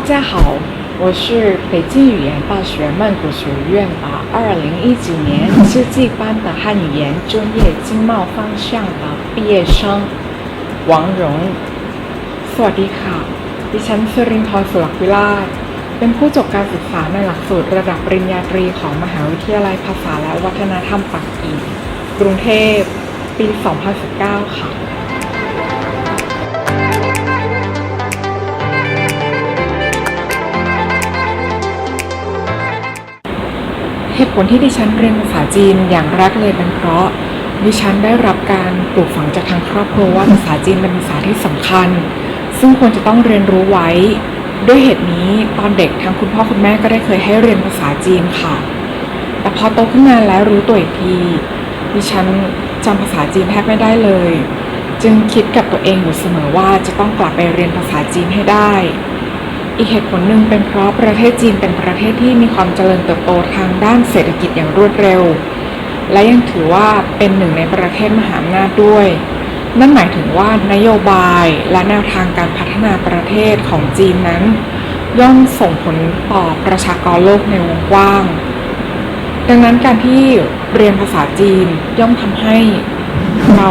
家好，我是北京语言大学曼谷学院的二零一九年世纪班的汉语言专业经贸方向的毕业生王荣สวัสดีค่ะ ดิฉันสรินทร์สุรวิราช เป็นผู้จบการศึกษาในหลักสูตรระดับปริญญาตรีของมหาวิทยาลัยภาษาและวัฒนธรรมปักกิ่ง กรุงเทพ ปี 2019 ค่ะ ตุผลที่ดิฉันเรียนภาษาจีนอย่างแรกเลยเป็นเพราะ ดิฉันได้รับการปลูกฝังจากทางครอบครัวว่าภาษาจีนเป็นภาษาที่สำคัญ ซึ่งควรจะต้องเรียนรู้ไว้ ด้วยเหตุนี้ตอนเด็กทั้งคุณพ่อคุณแม่ก็ได้เคยให้เรียนภาษาจีนค่ะ แต่พอโตขึ้นมาแล้วรู้ตัวอีกทีดิฉันจำภาษาจีนแทบไม่ได้เลย จึงคิดกับตัวเองอยู่เสมอว่าจะต้องกลับไปเรียนภาษาจีนให้ได้ อีกเหตุผลหนึ่งเป็นเพราะประเทศจีนเป็นประเทศที่มีความเจริญเติบโตทางด้านเศรษฐกิจอย่างรวดเร็ว และยังถือว่าเป็นหนึ่งในประเทศมหาอำนาจด้วย นั่นหมายถึงว่านโยบายและแนวทางการพัฒนาประเทศของจีนนั้น ย่อมส่งผลต่อประชากรโลกในวงกว้าง ดังนั้นการที่เรียนภาษาจีนย่อมทำให้เรา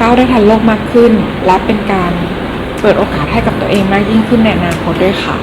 ก้าวได้ทันโลกมากขึ้น และเป็นการ เปิดโอกาสให้กับตัวเองมากยิ่งขึ้นในอนาคตด้วยค่ะ